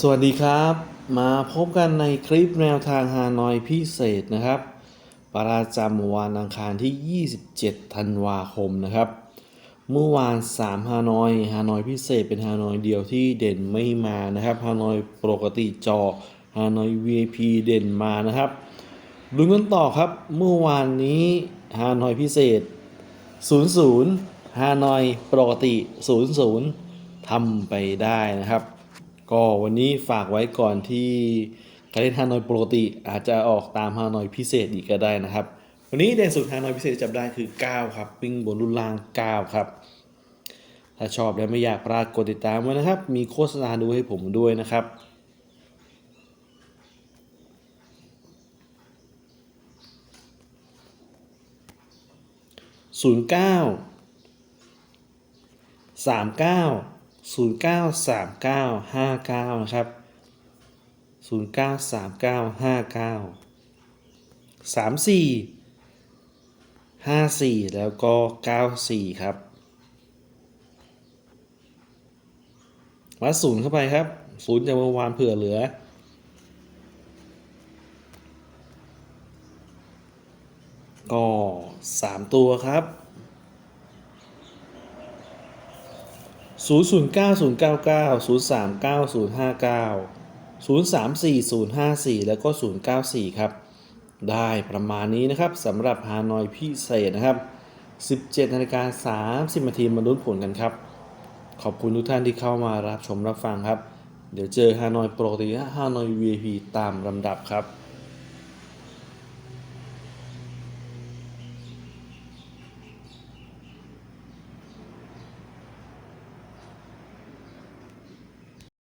สวัสดีครับ มาพบกันในคลิปแนวทางฮานอยพิเศษนะครับ ประจำวันอังคารที่ 27 ธันวาคมนะครับ เมื่อวาน 3 ฮานอย ฮานอยพิเศษเป็นฮานอยเดียวที่เด่นไม่มานะครับ ฮานอยปกติจอ ฮานอย VIP เด่นมานะครับลุ้นกันต่อครับ เมื่อวานนี้ ฮานอยพิเศษ 00 ฮานอยปกติ 00ทำไปได้นะครับ ก็วันนี้ฝากไว้ก่อนที่การเล่นฮานอยปกติ อาจจะออกตามฮานอยพิเศษอีกก็ได้นะครับ วันนี้เด่นสุดฮานอยพิเศษจับได้คือ 9 ครับวิ่งบนรุ่นล่าง 9 ครับ ถ้าชอบและไม่อยากพลาดกดติดตามไว้นะครับ มีโฆษณาดูให้ผมด้วยนะครับศูนย์เก้าสามเก้า ศูนย์เก้าสามเก้าห้าเก้านะครับศูนย์เก้าสามเก้าห้าเก้าสามสี่ห้าสี่แล้วก็เก้าสี่ครับ วัดศูนย์เข้าไปครับ ศูนย์จากเมื่อวานเผื่อเหลือก็สามตัวครับ 0 0 9 0 9 9 0 3 9 0 5 9 0 3 4 0 5 4 แล้วก็ 0 9 4 ครับ ได้ประมาณนี้นะครับสำหรับฮานอยพิเศษนะครับ 17นาฬิกา30นาทีมาลุ้นผลกันครับ ขอบคุณทุกท่านที่เข้ามารับชมรับฟังครับ เดี๋ยวเจอฮานอยโปกติและฮานอย VIP ตามลำดับครับ